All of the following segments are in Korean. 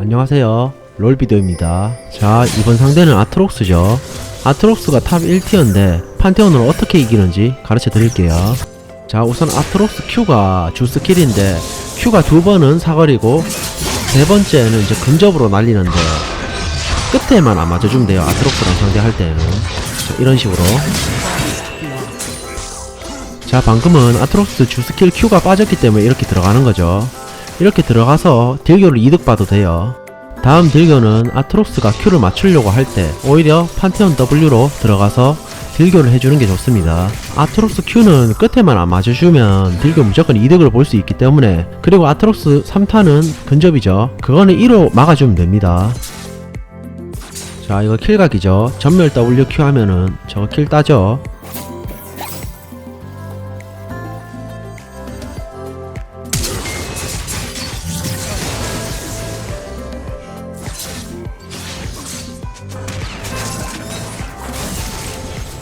안녕하세요. 롤비디오입니다. 자 이번 상대는 아트록스죠. 아트록스가 탑 1티어인데 판테온으로 어떻게 이기는지 가르쳐 드릴게요. 자 우선 아트록스 Q가 주 스킬인데 Q가 두 번은 사거리고 세 번째는 이제 근접으로 날리는데 끝에만 안 맞아주면 돼요. 아트록스랑 상대할 때는. 자, 이런 식으로. 자 방금은 아트록스 주 스킬 Q가 빠졌기 때문에 이렇게 들어가는 거죠 이렇게 들어가서 딜교를 이득 봐도 돼요 다음 딜교는 아트록스가 Q를 맞추려고 할 때 오히려 판테온 W로 들어가서 딜교를 해주는 게 좋습니다. 아트록스 Q는 끝에만 안 맞아주면 딜교 무조건 이득을 볼 수 있기 때문에 그리고 아트록스 3타는 근접이죠. 그거는 1로 막아주면 됩니다. 자 이거 킬각이죠. 전멸 W Q 하면은 저거 킬 따죠.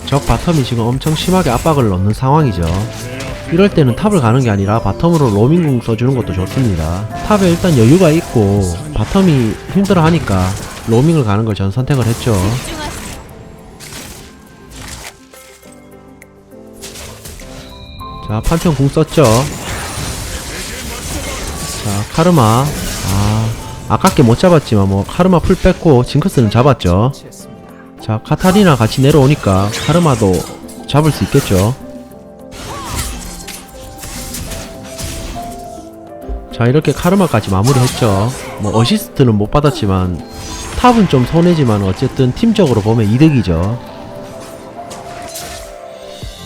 적 바텀이 지금 엄청 심하게 압박을 넣는 상황이죠. 이럴 때는 탑을 가는 게 아니라 바텀으로 로밍궁 써주는 것도 좋습니다. 탑에 일단 여유가 있고 바텀이 힘들어 하니까 로밍을 가는 걸 전 선택을 했죠. 자, 판테온 궁 썼죠. 자, 카르마. 아, 아깝게 못 잡았지만 뭐 카르마 풀 뺐고 징크스는 잡았죠. 자 카타리나 같이 내려오니까 카르마도 잡을 수 있겠죠. 자 이렇게 카르마까지 마무리했죠. 뭐 어시스트는 못 받았지만 탑은 좀 손해지만 어쨌든 팀적으로 보면 이득이죠.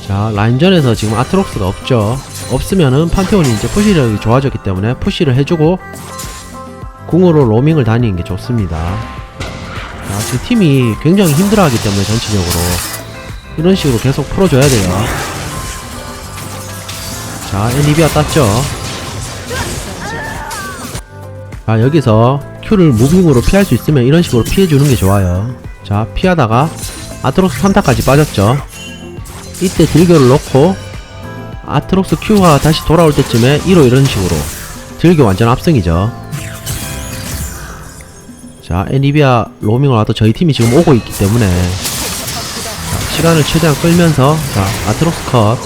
자 라인전에서 지금 아트록스가 없죠. 없으면은 판테온이 이제 푸시력이 좋아졌기 때문에 푸시를 해주고 궁으로 로밍을 다니는 게 좋습니다 자, 지금 팀이 굉장히 힘들어하기 때문에 전체적으로 이런 식으로 계속 풀어줘야 돼요. 자, 애니비아 땄죠. 자, 여기서 Q를 무빙으로 피할 수 있으면 이런 식으로 피해주는 게 좋아요. 자, 피하다가 아트록스 3타까지 빠졌죠. 이때 딜교를 넣고 아트록스 Q가 다시 돌아올 때쯤에 1호 이런 식으로 딜교 완전 압승이죠. 자, 애니비아 로밍을 와도 저희 팀이 지금 오고 있기 때문에 자, 시간을 최대한 끌면서 자, 아트록스 컷.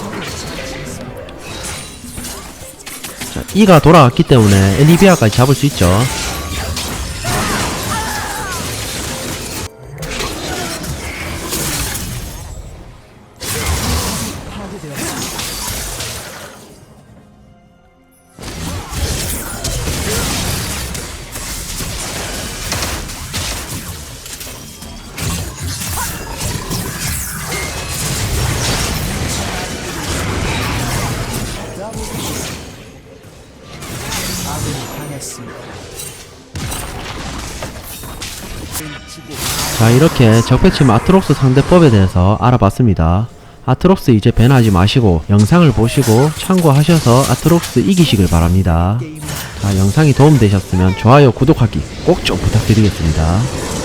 자, E가 돌아왔기 때문에 애니비아까지 잡을 수 있죠. 자 이렇게 적배침 아트록스 상대법에 대해서 알아봤습니다. 아트록스 이제 배나지 마시고 영상을 보시고 참고하셔서 아트록스 이기시길 바랍니다. 자 영상이 도움되셨으면 좋아요 구독하기 꼭 좀 부탁드리겠습니다.